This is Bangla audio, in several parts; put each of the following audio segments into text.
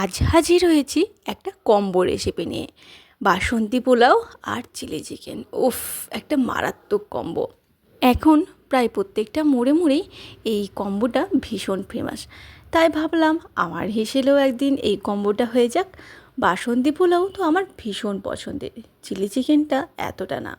আজ হাজির হয়েছি একটা কম্বো রেসিপি নিয়ে। বাসন্তী পোলাও আর চিলি চিকেন উফ, একটা মারাত্মক কম্বো এখন প্রায় প্রত্যেকটা মোড়ে মোড়েই এই কম্বোটা ভীষণ ফেমাস তাই ভাবলাম আমার হেসেলেও একদিন এই কম্বোটা হয়ে যাক। বাসন্তী পোলাও তো আমার ভীষণ পছন্দের। চিলি চিকেনটা এতটা না।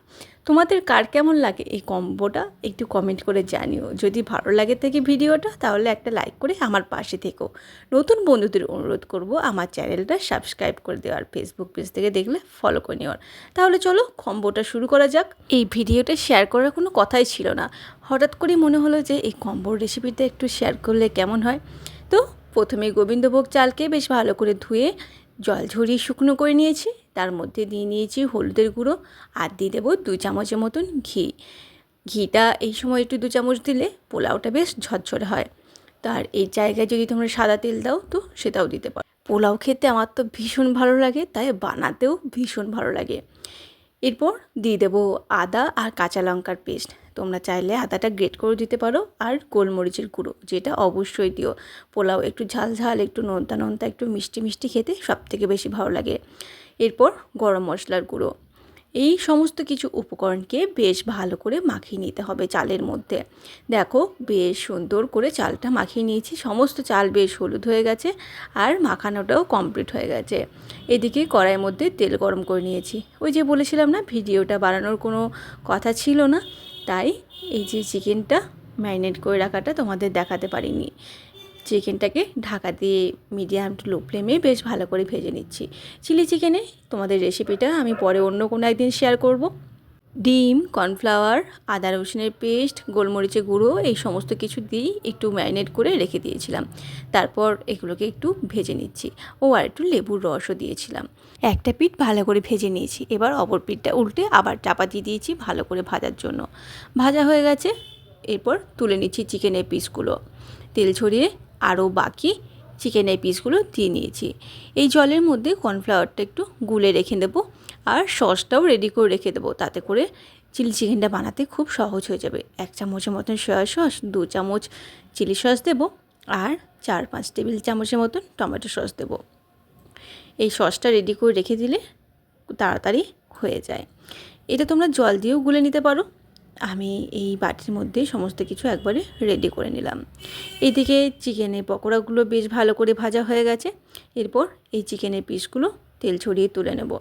তোমাদের কার কেমন লাগে এই কম্বোটা? একটু কমেন্ট করে জানিও। যদি ভালো লাগে থেকে ভিডিওটা, তাহলে একটা লাইক করে আমার পাশে থেকো। নতুন বন্ধুদের অনুরোধ করব আমার চ্যানেলটা সাবস্ক্রাইব করে দেওয়ার ফেসবুক পেজ থেকে দেখলে ফলো করে নেওয়ার তাহলে চলো কম্বোটা শুরু করা যাক। এই ভিডিওটা শেয়ার করার কোনো কথাই ছিল না। হঠাৎ করে মনে হলো যে এই কম্বোর রেসিপিটা একটু শেয়ার করলে কেমন হয়? তো প্রথমে গোবিন্দভোগ চালকে বেশ ভালো করে ধুয়ে জল ঝরিয়ে শুকনো করে নিয়েছি। তার মধ্যে দিয়ে নিয়েছি হলুদের গুঁড়ো আর দিয়ে দেবো দু চামচের মতন ঘি। ঘিটা এই সময় একটু দু চামচ দিলে পোলাওটা বেশ ঝরঝরে হয়। তার এই জায়গায় যদি তোমরা সাদা তেল দাও তো সেটাও দিতে পারো। পোলাও খেতে আমার তো ভীষণ ভালো লাগে, তাই বানাতেও ভীষণ ভালো লাগে। এরপর দিয়ে দেবো আদা আর কাঁচা লঙ্কার পেস্ট। তোমরা চাইলে আদাটা গ্রেট করে দিতে পারো আর গোলমরিচের গুঁড়ো, যেটা অবশ্যই দিও। পোলাও একটু ঝাল ঝাল, একটু নোনতা নোনতা, একটু মিষ্টি মিষ্টি খেতে সব থেকে বেশি ভালো লাগে। এরপর গরম মশলার গুঁড়ো। এই সমস্ত কিছু উপকরণকে বেশ ভালো করে মাখিয়ে নিতে হবে চালের মধ্যে। দেখো, বেশ সুন্দর করে চালটা মাখিয়ে নিয়েছি। সমস্ত চাল বেশ হলুদ হয়ে গেছে আর মাখানোটাও কমপ্লিট হয়ে গেছে। এদিকে কড়াইয়ের মধ্যে তেল গরম করে নিয়েছি। ওই যে বলেছিলাম না, ভিডিওটা বানানোর কোনো কথা ছিল না? তাই এই যে চিকেনটা ম্যারিনেট করে রাখাটা তোমাদের দেখাতে পারিনি। চিকেনটাকে ঢাকা দিয়ে মিডিয়াম টু লো ফ্লেমে বেশ ভালো করে ভেজে নিচ্ছি। চিলি চিকেনে তোমাদের রেসিপিটা আমি পরে অন্য কোনো একদিন শেয়ার করব। ডিম, কর্নফ্লাওয়ার, আদা রসুনের পেস্ট, গোলমরিচের গুঁড়ো, এই সমস্ত কিছু দিয়েই একটু ম্যারিনেট করে রেখে দিয়েছিলাম। তারপর এগুলোকে একটু ভেজে নিচ্ছি ও আর একটু লেবুর রসও দিয়েছিলাম। একটা পিঠ ভালো করে ভেজে নিয়েছি। এবার অপর পিঠটা উল্টে আবার চাপা দিয়ে দিয়েছি ভালো করে ভাজার জন্য। ভাজা হয়ে গেছে। এরপর তুলে নিচ্ছি চিকেনের পিসগুলো। তেল ছড়িয়ে আরও বাকি চিকেনের পিসগুলো দিয়ে নিয়েছি। এই জলের মধ্যে কর্নফ্লাওয়ারটা একটু গুলে রেখে দেবো। আর সসটাও রেডি করে রেখে দেবো। তাতে করে চিলি চিকেনটা বানাতে খুব সহজ হয়ে যাবে। এক চামচের মতন সয়া সস দু চামচ চিলি সস দেবো আর চার পাঁচ টেবিল চামচের মতন টমেটো সস দেবো। এই সসটা রেডি করে রেখে দিলে তাড়াতাড়ি হয়ে যায়। এটা তোমরা জল দিয়েও গুলে নিতে পারো। আমি এই বাটির মধ্যে সমস্ত কিছু একবারে রেডি করে নিলাম। এদিকে চিকেনের পকোড়াগুলো বেশ ভালো করে ভাজা হয়ে গেছে। এরপর এই চিকেনের পিসগুলো তেল ছড়িয়ে তুলে নেব।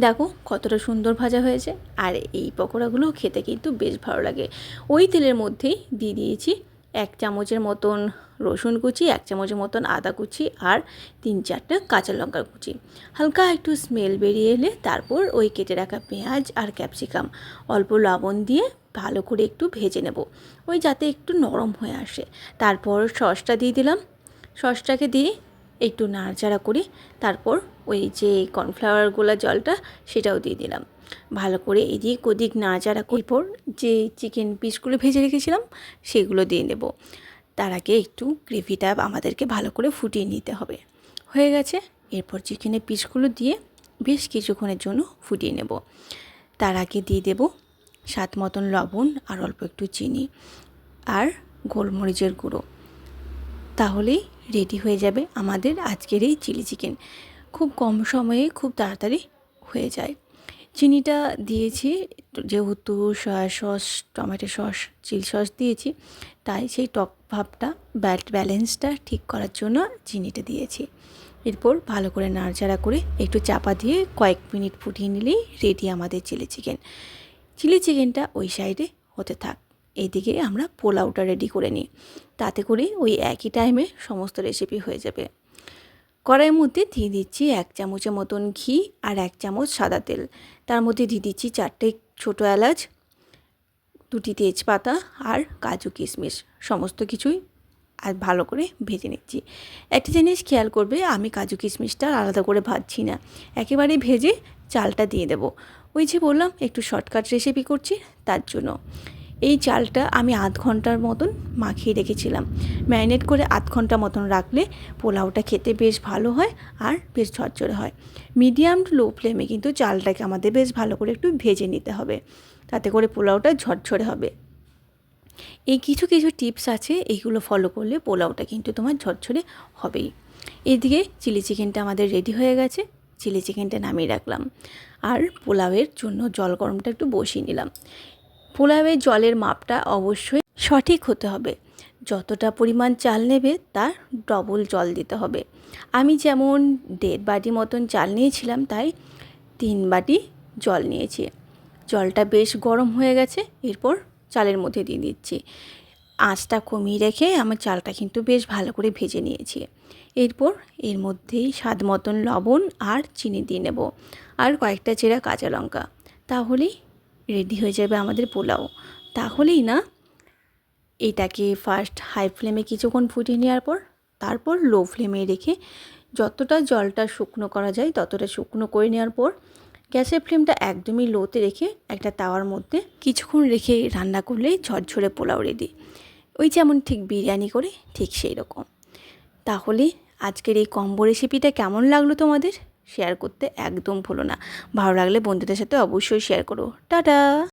দেখো কতটা সুন্দর ভাজা হয়েছে। আর এই পকোড়াগুলো খেতে কিন্তু বেশ ভালো লাগে। ওই তেলের মধ্যেই দিয়ে দিয়েছি এক চামচের মতন রসুন কুচি, এক চামচের মতন আদা কুচি আর তিন চারটা কাঁচা লঙ্কার কুচি। হালকা একটু স্মেল বেরিয়ে এলে তারপর ওই কেটে রাখা পেঁয়াজ আর ক্যাপসিকাম অল্প লবণ দিয়ে ভালো করে একটু ভেজে নেব। ওই যাতে একটু নরম হয়ে আসে। তারপর সসটা দিয়ে দিলাম। সসটাকে দিয়ে একটু নাড়াচাড়া করি, তারপর ওই যে কর্নফ্লাওয়ারগুলো জলটা সেটাও দিয়ে দিলাম। ভালো করে এদিক ওদিক নাড়াচাড়া করার পর যে চিকেন পিসগুলো ভেজে রেখেছিলাম, সেগুলো দিয়ে নেব তার আগে একটু গ্রেভিটা আমাদেরকে ভালো করে ফুটিয়ে নিতে হবে। হয়ে গেছে, এরপর চিকেনের পিসগুলো দিয়ে বেশ কিছুক্ষণের জন্য ফুটিয়ে নেব। তার আগে দিয়ে দেব স্বাদ মতন লবণ আর অল্প একটু চিনি আর গোলমরিচের গুঁড়ো। তাহলেই রেডি হয়ে যাবে আমাদের আজকের এই চিলি চিকেন খুব কম সময়ে খুব তাড়াতাড়ি হয়ে যায়। চিনিটা দিয়েছি, যেহেতু soya sauce tomato sauce chilli sauce দিয়েছি, তাই সেই টক ভাবটা ব্যাট ব্যালেন্সটা ঠিক করার জন্য চিনিটা দিয়েছি। এরপর ভালো করে নাড়াচাড়া করে একটু চাপা দিয়ে কয়েক মিনিট ফুটিয়ে নিলেই রেডি আমাদের চিলি চিকেন চিলি চিকেনটা ওই সাইডে হতে থাক। এইদিকে আমরা পোলাওটা রেডি করে নিই। তাতে করে ওই একই টাইমে সমস্ত রেসিপি হয়ে যাবে। কড়াইয়ের মধ্যে দিয়ে দিচ্ছি এক চামচের মতন ঘি আর এক চামচ সাদা তেল। তার মধ্যে দিয়ে দিচ্ছি চারটে ছোটো এলাচ, দুটি তেজপাতা আর কাজু কিশমিশ। সমস্ত কিছুই আর ভালো করে ভেজে নিচ্ছি। একটা জিনিস খেয়াল করবে, আমি কাজু কিশমিশটা আলাদা করে ভাজছি না। একেবারে ভেজে চালটা দিয়ে দেব। ওই যে বললাম, একটু শর্টকাট রেসিপি করছি, তার জন্য। এই চালটা আমি আধ ঘণ্টার মতন মাখিয়ে রেখেছিলাম। ম্যারিনেট করে আধ ঘণ্টা মতন রাখলে পোলাওটা খেতে বেশ ভালো হয় আর বেশ ঝরঝরে হয়। মিডিয়াম টু লো ফ্লেমে কিন্তু চালটাকে আমাদের বেশ ভালো করে একটু ভেজে নিতে হবে। তাতে করে পোলাওটা ঝরঝরে হবে। এই কিছু কিছু টিপস আছে এইগুলো ফলো করলে পোলাওটা কিন্তু তোমার ঝরঝরে হবেই। এদিকে চিলি চিকেনটা আমাদের রেডি হয়ে গেছে। চিলি চিকেনটা নামিয়ে রাখলাম। আর পোলাওয়ের জন্য জল গরমটা একটু বসিয়ে নিলাম। পোলাওয়ের জলের মাপটা অবশ্যই সঠিক হতে হবে। যতটা পরিমাণ চাল নেবে, তার ডবল জল দিতে হবে। আমি যেমন দেড় বাটি মতন চাল নিয়েছিলাম, তাই তিন বাটি জল নিয়েছি। জলটা বেশ গরম হয়ে গেছে, এরপর চালের মধ্যে দিয়ে দিচ্ছি। আঁচটা কমিয়ে রেখে আমার চালটা কিন্তু বেশ ভালো করে ভেজে নিয়েছি। এরপর এর মধ্যেই স্বাদ মতন লবণ আর চিনি দিয়ে নেব, আর কয়েকটা চেরা কাঁচা লঙ্কা। তাহলেই রেডি হয়ে যাবে আমাদের পোলাও। তাহলেই না, এটাকে ফার্স্ট হাই ফ্লেমে কিছুক্ষণ ফুটিয়ে নেওয়ার পর, তারপর লো ফ্লেমে রেখে যতটা জলটা শুকনো করা যায় ততটা শুকনো করে নেওয়ার পর, গ্যাসের ফ্লেমটা একদমই লোতে রেখে একটা তাওয়ার মধ্যে কিছুক্ষণ রেখে রান্না করলেই ঝরঝরে পোলাও রেডি ওই যেমন ঠিক বিরিয়ানি করে ঠিক সেই রকম। তাহলে আজকের এই কম্বো রেসিপিটা কেমন লাগল তোমাদের? শেয়ার করতে একদম ভুলো না। ভালো লাগলে বন্ধুদের সাথে অবশ্যই শেয়ার করো। টাটা!